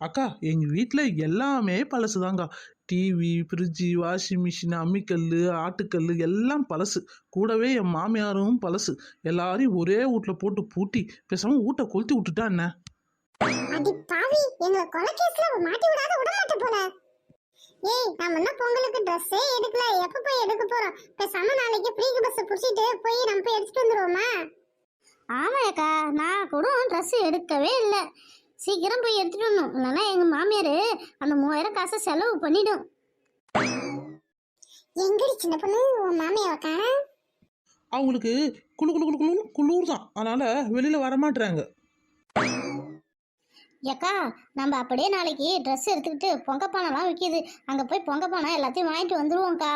அக்கா எங்கள் வீட்டில் எல்லாமே பழசு தாங்க டிவி ஃப்ரிட்ஜு வாஷிங் மிஷின் அம்மிக்கல் ஆட்டுக்கல் எல்லாம் பழசு. கூடவே என் மாமியாரும் பழசு. எல்லாரையும் ஒரே வீட்டில் போட்டு பூட்டி பேசாமல் வீட்டை கொளுத்தி விட்டுட்டா என்ன? அடி பாவி எங்களை கொலைகேஸ்ல மாட்டி விடாத விட மாட்டே போல. ஏய் நம்ம என்ன பொங்கலுக்கு ட்ரெஸ்ஸே எடுக்கல. எப்ப போய் எடுக்க போறோம்? பேசாம நாளைக்கு ஃப்ரீ பஸ் புடிச்சிட்டு போய் நம்ம போய் எடுத்துட்டு வந்துருவோமா? ஆமாக்கா நான் கூட ட்ரெஸ் எடுக்கவே இல்லை. சீக்கிரம் போய் எடுத்துட்டு வரணும். இல்லைன்னா எங்கள் மாமியார் அந்த மூவாயிரம் காசை செலவு பண்ணிடும். எங்கடி சின்ன பொண்ணு? உன் மாமியாவை காணா அவங்களுக்கு குளு குளு குளு குளு குளிர் தான் அதனால் வெளியில் வரமாட்டுறாங்க ஏக்கா நம்ம அப்படியே நாளைக்கு ட்ரெஸ் எடுத்துக்கிட்டு பொங்கப்பானைலாம் விற்கிது அங்கே போய் பொங்கப்பானை எல்லாத்தையும் வாங்கிட்டு வந்துடுவோம்க்கா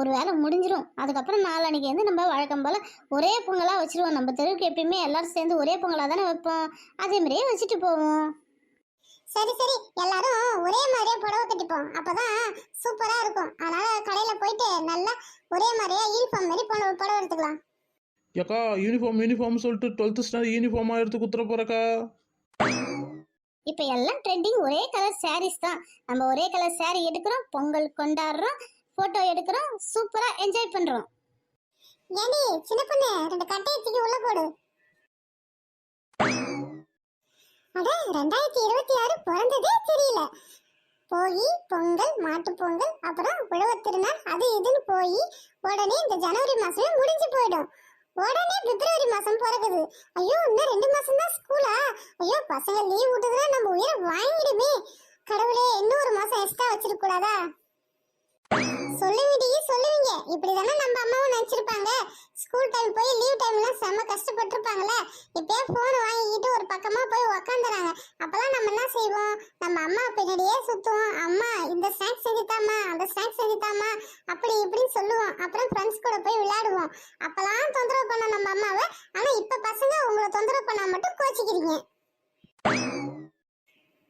ஒரு வேலை முடிஞ்சிரும். அதுக்கப்புறம் நாளன்னைக்கு வந்து நம்ம வழக்கம் போல் ஒரே பொங்கலாக வச்சுருவோம். நம்ம தெருவுக்கு எப்பயுமே எல்லாரும் சேர்ந்து ஒரே பொங்கலாக தானே வைப்போம். அதே மாதிரியே வச்சுட்டு போவோம். சரி சரி. எல்லாரும் ஒரே மாதிரியே புடவை கட்டிப்போம். அப்பதான் சூப்பரா இருக்கும். அதனால கடையில போயிட்டு நல்லா ஒரே மாதிரியே யூனிஃபார்ம் மாதிரி புடவை புடவை எடுத்துக்கலாம். ஏக்கா யூனிஃபார்ம் யூனிஃபார்ம் சொல்லிட்டு டுவெல்த்து ஸ்டாண்டர்ட் யூனிஃபார்மாக எடுத்து குத்துற போகிறக்கா இப்போ எல்லாம் ட்ரெண்டிங் ஒரே கலர் சாரீஸ் தான். நம்ம ஒரே கலர் saree எடுக்கிறோம் பொங்கல் கொண்டாடுறோம் ஃபோட்டோ எடுக்கிறோம் சூப்பராக என்ஜாய் பண்ணுறோம் ஏண்டி சின்ன பொண்ணு ரெண்டு கட்டையை தூக்கி உள்ள போடு. அட ரெண்டாயிரத்தி இருபத்தி ஆறு பிறந்ததே தெரியல. போய் பொங்கல் மாட்டு பொங்கல் அப்புறம் உழவு திருநாள் அது இதுன்னு போய் உடனே இந்த ஜனவரி மாசமே முடிஞ்சு போயிடும். உடனே பிப்ரவரி மாசம் பிறகுது. ஐயோ இன்னும் ரெண்டு மாசம் தான் ஸ்கூலா ஐயோ பசங்க லீவ் விட்டதுன்னா நம்ம உயிரை வாங்கிடுமே. கடவுளே இன்னும் ஒரு மாசம் எக்ஸ்ட்ரா வச்சிருக்க கூடாதா? சொல்லுவிடி சொல்லுவீங்க. இப்படிதானே நம்ம அம்மாவும் நினைச்சிருப்பாங்க. ஸ்கூல் டைம் போய் லீவ் டைம்லாம் செம்ம கஷ்டப்பட்டிருப்பாங்கல்ல? இப்பயே போன் வாங்கிக்கிட்டு ஒரு பக்கமா போய் உக்காந்துறாங்க. அப்பெல்லாம் நம்ம என்ன செய்வோம்? நம்ம அம்மா பின்னாடியே சுத்துவோம். அம்மா இந்த ஸ்நாக்ஸ் செஞ்சுதாம்மா அந்த ஸ்நாக்ஸ் செஞ்சுதாம்மா அப்படி இப்படின்னு சொல்லுவோம். அப்புறம் ஃப்ரெண்ட்ஸ் கூட போய் விளையாடுவோம். அப்பெல்லாம் தொந்தரவு பண்ண நம்ம அம்மாவை ஆனா இப்ப பசங்க உங்களை பண்ணா மட்டும் கோச்சிக்கிறீங்க.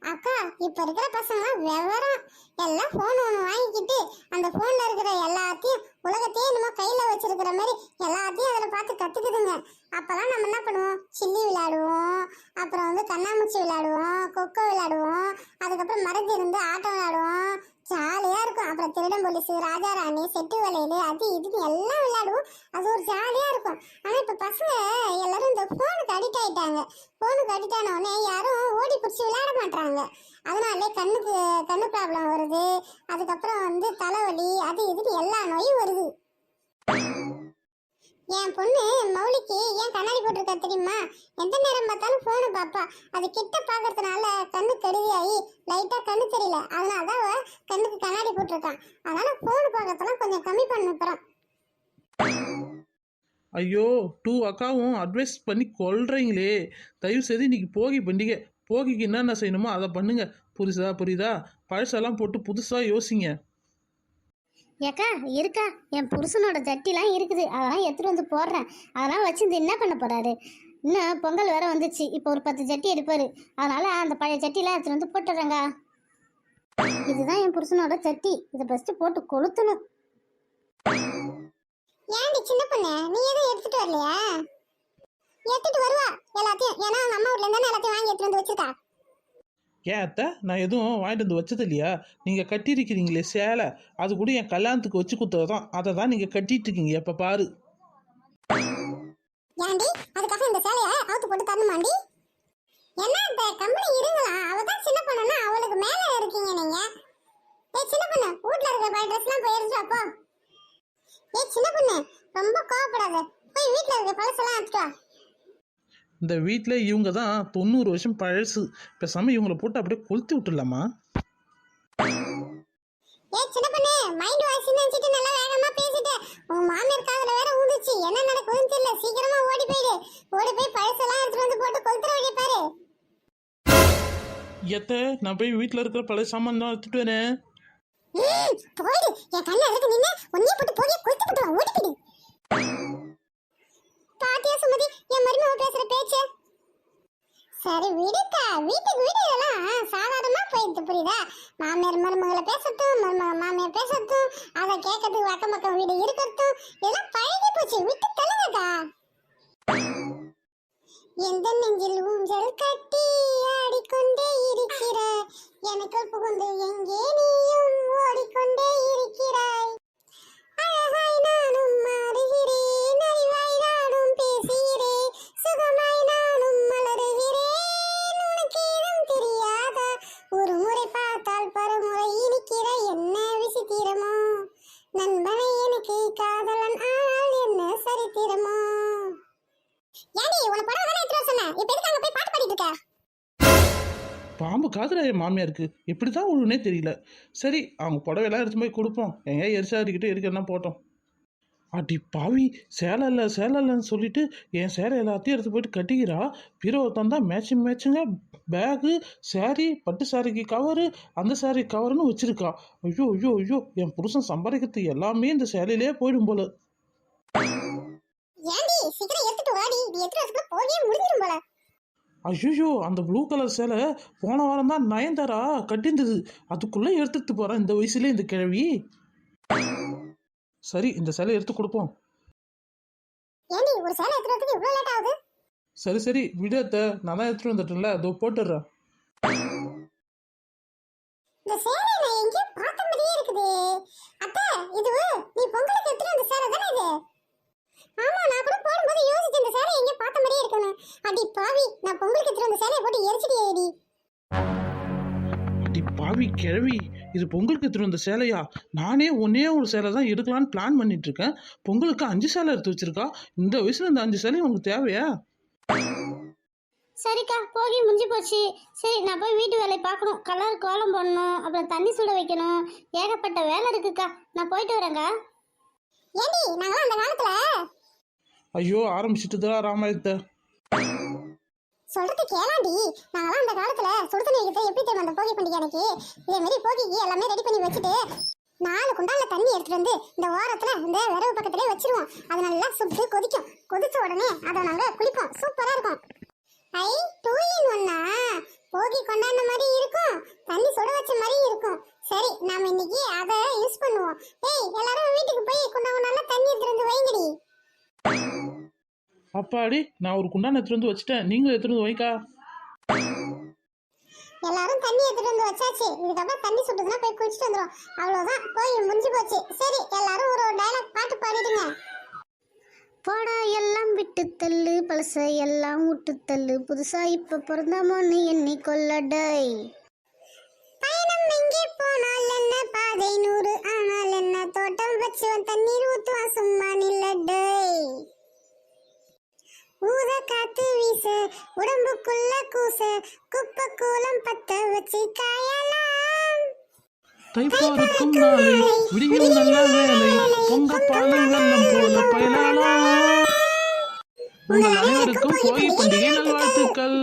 அக்கா இப்ப இருக்கிற பசங்க விவரம். எல்லாம் போன் ஒன்று வாங்கிக்கிட்டு அந்த போன்ல இருக்கிற எல்லாத்தையும் உலகத்தையே நம்ம கையில வச்சிருக்கிற மாதிரி எல்லாத்தையும் அதில் பார்த்து கத்துக்குதுங்க. அப்பெல்லாம் நம்ம என்ன பண்ணுவோம்? சில்லி விளையாடுவோம். அப்புறம் வந்து கண்ணாமூச்சி விளையாடுவோம். கொக்கோ விளையாடுவோம். அதுக்கப்புறம் மறைஞ்சு இருந்து ஆட்டம் விளையாடுவோம். ஜாலியா இருக்கும். அப்புறம் திருடன் போலீஸ் ராஜா ராணி செட்டு வளையல் அது இதுன்னு எல்லாம் விளையாடுவோம். அது ஒரு ஜாலியா இருக்கும். ஆனா இப்ப பசங்க எல்லாரும் இந்த ஃபோன் அடிக்ட் ஃபோனு கட்டிட்டானோடனே உடனே யாரும் ஓடி பிடிச்சி விளையாட மாட்டாங்க அதனாலே கண்ணுக்கு கண்ணு ப்ராப்ளம் வருது. அதுக்கப்புறம் வந்து தலைவலி அது இதுன்னு எல்லா நோயும் வருது. என் பொண்ணு மௌலிக்கு ஏன் கண்ணாடி போட்டிருக்கா தெரியுமா? எந்த நேரம் பார்த்தாலும் ஃபோனு பார்ப்பா அது கிட்ட பார்க்கறதுனால கண்ணு கருவியாகி லைட்டாக கண்ணு தெரியல. அதனால தான் கண்ணுக்கு கண்ணாடி போட்டிருக்கான் அதனால் ஃபோனு பார்க்கறதெல்லாம் கொஞ்சம் கம்மி பண்ணுறோம் ஐயோ டூ அக்காவும் அட்வைஸ் பண்ணி கொள்றீங்களே தயவு செய்து இன்னைக்கு போகி பண்டிகை போகிக்கு என்னென்ன செய்யணுமோ அதை பண்ணுங்க. புரியுதா புரியுதா? பழசெல்லாம் போட்டு புதுசாக யோசிங்க. ஏக்கா இருக்கா. என் புருஷனோட ஜட்டிலாம் இருக்குது. அதெல்லாம் எடுத்துட்டு வந்து போடுறேன். அதெல்லாம் வச்சிருந்து என்ன பண்ண போறாரு? இன்னும் பொங்கல் வேற வந்துச்சு. இப்போ ஒரு பத்து ஜட்டி எடுப்பாரு. அதனால அந்த பழைய ஜட்டிலாம் எடுத்துட்டு வந்து போட்டுறேங்க இதுதான் என் புருஷனோட ஜட்டி. இதை ஃபஸ்ட்டு போட்டு கொளுத்தணும். ஏன்டி சின்ன பொண்ணு? நீ எதுவும் எடுத்துட்டு வரலையா? எடுத்துட்டு வருவா. எல்லாத்தையும். ஏன்னா அவங்க அம்மா வீட்ல இருந்தானே எல்லாத்தையும் வாங்கி எடுத்துட்டு வந்து வச்சிருக்கா. ஏன் அத்தை? நான் எதுவும் வாங்கிட்டு வந்து வச்சது இல்லையா? நீங்கள் கட்டியிருக்கிறீங்களே சேலை. அது கூட என் கல்யாணத்துக்கு வச்சு கொடுத்தது தான் அதை தான் நீங்கள் கட்டிட்டு இருக்கீங்க. எப்போ பாரு. ஏன்டி அதுக்காக இந்த சேலைய அவுத்து போட்டு தரணுமாண்டி? என்ன இந்த கம்பெனி இருங்களா? அவ தான் சின்ன பொண்ணுன்னா அவளுக்கு மேல இருக்கீங்க நீங்க. ஏய் சின்ன பொண்ணு வீட்ல இருக்கிற ட்ரெஸ்லாம் போய் எடுத்துட்டு வா, ஏய் சின்ன பொண்ணு ரொம்ப கோவப்படாத. போய் வீட்ல இருக்க பழசெல்லாம் எடுத்துட்டு வா. இந்த வீட்டில் இவங்க தான் தொண்ணூறு வருஷம் பழசு. பேசாமல் இவங்களை போட்டு அப்படியே கொளுத்தி விட்டுடலாமா? ஏய் சின்ன பொண்ணு மைண்ட் வாய்ஸ் நினைச்சிட்டு நல்லா வேகமா பேசிட்டு. உங்க மாமியார் காதுல வேற ஊந்துச்சு. என்ன நடக்குதுன்னு தெரியல. சீக்கிரமா ஓடி போயிடு. ஓடி போய் பழசெல்லாம் எடுத்துட்டு வந்து போட்டு கொளுத்துற வழியை பாரு. எத்த நான் போய் வீட்டில் இருக்கிற பழைய சாமான் தான் எடுத்துட்டு வரேன். ம், என் கண்ணு அதுக்கு நின்னு ஒன்னே போட்டு போய் கொளுத்து போட்டுருவான் ஓடி போயிடு பாத்தியா சுமதி? என் மருமக பேசுற பேச்சு? சரி விடுக்கா. வீட்டுக்கு வீடு இதெல்லாம். சாதாரணமா போய் தலையெழுத்து புரியுதா? மாமியார் மருமகளை பேசட்டும் மருமக மாமியார் பேசட்டும் அதை கேட்கறதுக்கு அக்கம் பக்கம் வீடு இருக்கட்டும். இதெல்லாம் பழகி போச்சு. விட்டு தள்ளுங்கக்கா. எந்த நெஞ்சில் ஊஞ்சல் கட்டி ஆடிக்கொண்டே இருக்கிற எனக்கு புகுந்து எங்கே நீயும் ஓடிக்கொண்டே இருக்கிற எதுக்கு அங்க போய் பாட்டு பாடிட்டு இருக்க? பாம்பு காதுல என் மாமியாருக்கு. எப்படி தான் ஒழுனே தெரியல. சரி அவங்க புடவையெல்லாம் எடுத்து போய் கொடுப்போம். எங்க எரிசாரிக்கிட்டே இருக்கன்னா போட்டோம்? அடி பாவி சேலை இல்லை சேலை இல்லைன்னு சொல்லிட்டு என் சேலை எல்லாத்தையும் எடுத்து போயிட்டு கட்டிக்கிறா? பீரோவை தந்தா மேட்சிங் மேட்சிங்க பேகு சாரி பட்டு சாரிக்கு கவரு அந்த சாரி கவருன்னு வச்சிருக்கா. ஐயோ ஐயோ ஐயோ என் புருஷன் சம்பாதிக்கிறது எல்லாமே இந்த சேலையிலே போயிடும் போல. சீக்கிரம் எடுத்துட்டு வாடி. இது எடுத்துட்டு வரதுக்குள்ள போகவே முடிஞ்சிடும் போல. ஐயோ அந்த ப்ளூ கலர் சேலை போன வாரம் தான் நயன்தாரா கட்டியிருந்தது அதுக்குள்ளே எடுத்துட்டு போகிறேன் இந்த வயசுல இந்த கிழவி. சரி இந்த சேலை எடுத்து கொடுப்போம். ஏண்டி ஒரு சேலை எடுத்துட்டு வரதுக்கு இவ்வளவு லேட் ஆகுது? சரி சரி விடத்த நான் தான் எடுத்துட்டு வந்துட்டேன்ல. அதோ போட்டுடுறேன். இந்த சேலை நான் எங்கேயோ பார்த்த மாதிரியே இருக்குது. அத்தை இது நீ பொங்கலுக்கு எடுத்துட்டு வந்த சேலை தானே இது? ஆமா நான் கூட போடும்போது யோசிச்சு இந்த சேலை எங்கேயோ பார்த்த மாதிரியே இருக்குன்னு. அடி பாவி நான் பொங்கலுக்கு எடுத்துட்டு வந்த சேலையை போட்டு எரிச்சிட்டியேடி அடி பாவி கிழவி இது பொங்கலுக்கு எடுத்துட்டு வந்த சேலையா? நானே ஒன்னே ஒரு சேலை தான் எடுக்கலான்னு பிளான் பண்ணிட்டு இருக்கேன் பொங்கலுக்கு அஞ்சு சேலை எடுத்து வச்சிருக்கா? இந்த வயசுல இந்த அஞ்சு சேலை உனக்கு தேவையா? சரிக்கா போகி முடிஞ்சு போச்சு. சரி நான் போய் வீட்டு வேலையை பார்க்கணும். கலர் கோலம் போடணும் அப்புறம் தண்ணி சுட வைக்கணும். ஏகப்பட்ட வேலை இருக்குக்கா. நான் போயிட்டு வரேங்க ஏண்டி நாங்களாம் அந்த காலத்துல ஐயோ ஆரம்பிச்சிட்டுதா ராமாயணத்தை. சொல்றது கேளாண்டி. நாங்களாம் அந்த காலத்துல சுடுதண்ணி வைக்கிறது எப்படி தெரியும் அந்த போகி பண்டிகை எனக்கு இதே மாதிரி போகிக்கு எல்லாமே ரெடி பண்ணி வச்சுட்டு நாலு குண்டால தண்ணி எடுத்துட்டு வந்து இந்த ஓரத்துல இந்த விரவு பக்கத்துலயே வச்சிருவோம். அது நல்லா சுட்டு கொதிக்கும். கொதிச்ச உடனே அதை நாங்க குளிப்போம். சூப்பரா இருக்கும். ஐ டூ இன் ஒன்னா போகி கொண்டாடின அப்பாடி நான் ஒரு குண்டான எடுத்துட்டு வந்து வச்சுட்டேன். நீங்களும் எடுத்துட்டு வந்து வைக்கா. எல்லாரும் தண்ணி எடுத்துட்டு வந்து வச்சாச்சு. இதுக்கப்புறம் தண்ணி சுட்டுதுன்னா போய் குடிச்சிட்டு வந்துரும். அவ்வளவுதான். கோயில் முடிஞ்சு போச்சு. சரி எல்லாரும் ஒரு ஒரு டைலாக் பாட்டு பாடிடுங்க. போடா எல்லாம் விட்டு தள்ளு. பழச எல்லாம் விட்டு தள்ளு. புதுசா இப்ப பிறந்தாமோன்னு எண்ணி கொள்ளடை பயணம் எங்கே போனால் என்ன? பாதை நூறு. ஆனால் என்ன? தோட்டம் வச்சுவன் தண்ணீர் ஊத்துவான். சும்மா நில்லடை ஊத காத்து வீச உடம்புக்குள்ள கூச குப்பை கூலம் பத்த வச்சு காயலாம். தைப்பாருக்கும் நாளை விடியும் நல்ல வேலை பொங்க பாலை வெள்ளம் போல பயனாலாம். உங்கள் அனைவருக்கும் கோயில் பண்டிகை நல்வாழ்த்துக்கள்.